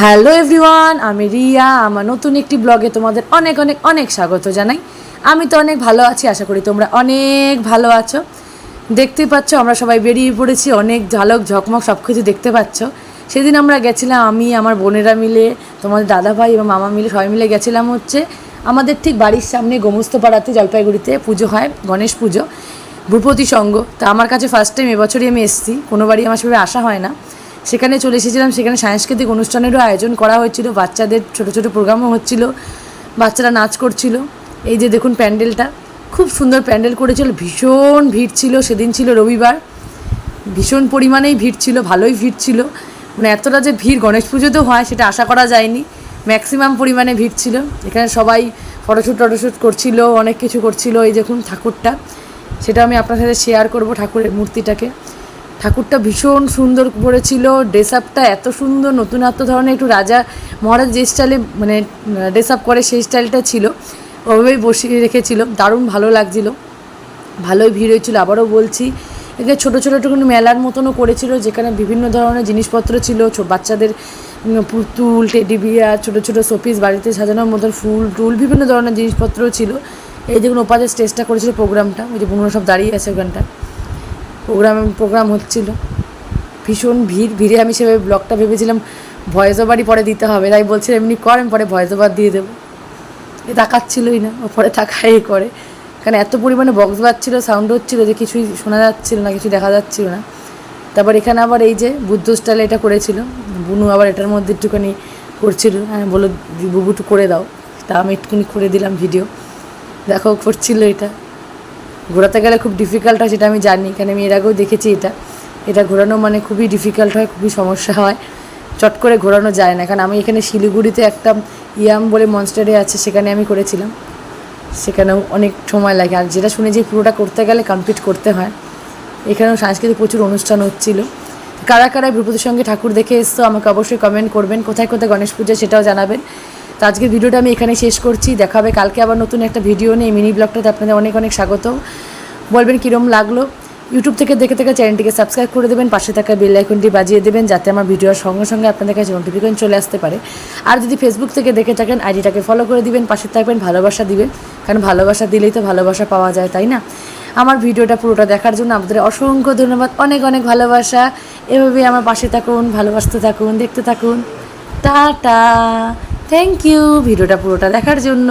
Hello everyone আমি রিয়া, আমার নতুন একটি ব্লগে তোমাদের অনেক অনেক অনেক স্বাগত জানাই। আমি তো অনেক ভালো আছি, আশা করি তোমরা অনেক ভালো আছো। দেখতেই পাচ্ছ, আমরা সবাই বেরিয়ে পড়েছি, অনেক ঝালক, ঝকমক সব কিছু দেখতে পাচ্ছ। সেদিন আমরা গেছিলাম, আমি, আমার বোনেরা মিলে, তোমাদের দাদা ভাই এবং মামা মিলে সবাই মিলে গেছিলাম হচ্ছে, আমাদের ঠিক বাড়ির সামনে গোমস্তপাড়াতে জলপাইগুড়িতে পুজো হয়, গণেশ পুজো, ভূপতি সঙ্গ তা আমার কাছে ফার্স্ট টাইম এবছরই আমি এসেছি, কোনো বাড়ি আমার সেভাবে আসা হয় না। সেখানে চলে এসেছিলাম। সেখানে সাংস্কৃতিক অনুষ্ঠানেরও আয়োজন করা হয়েছিল। বাচ্চাদের ছোট ছোট প্রোগ্রামও হচ্ছিল। বাচ্চারা নাচ করছিল। এই যে দেখুন প্যান্ডেলটা। খুব সুন্দর প্যান্ডেল করেছিল। ভীষণ ভিড় ছিল। সেদিন ছিল রবিবার। ভীষণ পরিমাণেই ভিড় ছিল। ভালোই ভিড় ছিল। মানে এতটা যে ভিড় গণেশ পুজোতেও হয় সেটা আশা করা যায়নি। ম্যাক্সিমাম পরিমাণে ভিড় ছিল। এখানে সবাই ফটোশ্যুট টটোশ্যুট করছিল, অনেক কিছু করছিল। এই দেখুন ঠাকুরটা। সেটা আমি আপনার সাথে শেয়ার করব ঠাকুরের মূর্তিটাকে। ঠাকুরটা ভীষণ সুন্দর করেছিল। ড্রেস আপটা এত সুন্দর, নতুনত্ব ধরনের একটু রাজা মহারাজ যে স্টাইলে মানে ড্রেস আপ করে সেই স্টাইলটা ছিল, ওভাবেই বসিয়ে রেখেছিল। দারুণ ভালো লাগছিল। ভালোই ভিড় হয়েছিল। আবারও বলছি, এখানে ছোটো ছোটো একটুখানি মেলার মতনও করেছিল, যেখানে বিভিন্ন ধরনের জিনিসপত্র ছিল বাচ্চাদের পুতুল টেডি বিয়ার ছোটো ছোটো শোপিস বাড়িতে সাজানোর মতন ফুল, টুল, বিভিন্ন ধরনের জিনিসপত্র ছিল। এই দেখুন ওপাশে স্টেজটা করেছিল প্রোগ্রামটা ওই যে বোনরা সব দাঁড়িয়ে আছে ওখানটা প্রোগ্রাম প্রোগ্রাম হচ্ছিল। ভীষণ ভিড়, ভিড়ে আমি সেভাবে ব্লগটা ভেবেছিলাম, ভয়েস ওভারই পরে দিতে হবে। তাই বলছিলাম এমনি কর, আমি পরে ভয়েস ওভার দিয়ে দেবো। এ তাকাচ্ছিলই না, ও পরে তাকাই করে। কারণ এত পরিমাণে বক্স বাজছিল সাউন্ড হচ্ছিল যে কিছুই শোনা যাচ্ছিল না, কিছু দেখা যাচ্ছিল না। তারপর এখানে আবার এই যে বুদ্ধ স্টাইলে এটা করেছিল, বুনু আবার এটার মধ্যে একটুখানি করছিল। হ্যাঁ বলো দি- বুবু, একটু করে দাও। তা আমি একটুখানি করে দিলাম ভিডিও দেখো, করছিল এটা। ঘোরাতে গেলে খুব ডিফিকাল্ট হয়, সেটা আমি জানি। কারণ আমি এর আগেও দেখেছি এটা। এটা ঘোরানো মানে খুবই ডিফিকাল্ট হয়, খুবই সমস্যা হয়। চট করে ঘোরানো যায় না। কারণ আমি এখানে শিলিগুড়িতে একটা ইয়াম বলে মনস্টারে আছে, সেখানে আমি করেছিলাম। সেখানেও অনেক সময় লাগে। আর যেটা শুনে যে পুরোটা করতে গেলে কমপ্লিট করতে হয়। এখানেও সাংস্কৃতিক প্রচুর অনুষ্ঠান হচ্ছিল। কারা কারা ভূপতির সঙ্গে ঠাকুর দেখে এসছো, আমাকে অবশ্যই কমেন্ট করবেন। কোথায় কোথায় গণেশ পুজো সেটাও জানাবেন। তো আজকের ভিডিওটা আমি এখানে শেষ করছি। দেখা হবে কালকে আবার নতুন একটা ভিডিও নিয়ে। মিনি ব্লগটাতে আপনাদের অনেক অনেক স্বাগত বলবেন কীরম লাগল? ইউটিউব থেকে দেখে থেকে চ্যানেলটিকে সাবস্ক্রাইব করে দেবেন। পাশে থাকা বেল আইকনটি বাজিয়ে দেবেন যাতে আমার ভিডিওর সঙ্গে সঙ্গে আপনাদের কাছে নোটিফিকেশন চলে আসতে পারে। আর যদি ফেসবুক থেকে দেখে থাকেন আইডিটাকে ফলো করে দিবেন, পাশে থাকবেন, ভালোবাসা দিবেন। কারণ ভালোবাসা দিলেই তো ভালোবাসা পাওয়া যায়, তাই না? আমার ভিডিওটা পুরোটা দেখার জন্য আপনাদের অসংখ্য ধন্যবাদ। অনেক অনেক ভালোবাসা। এভাবেই আমার পাশে থাকুন, ভালোবাসতে থাকুন, দেখতে থাকুন। টাটা! থ্যাংক ইউ ভিডিওটা পুরোটা দেখার জন্য।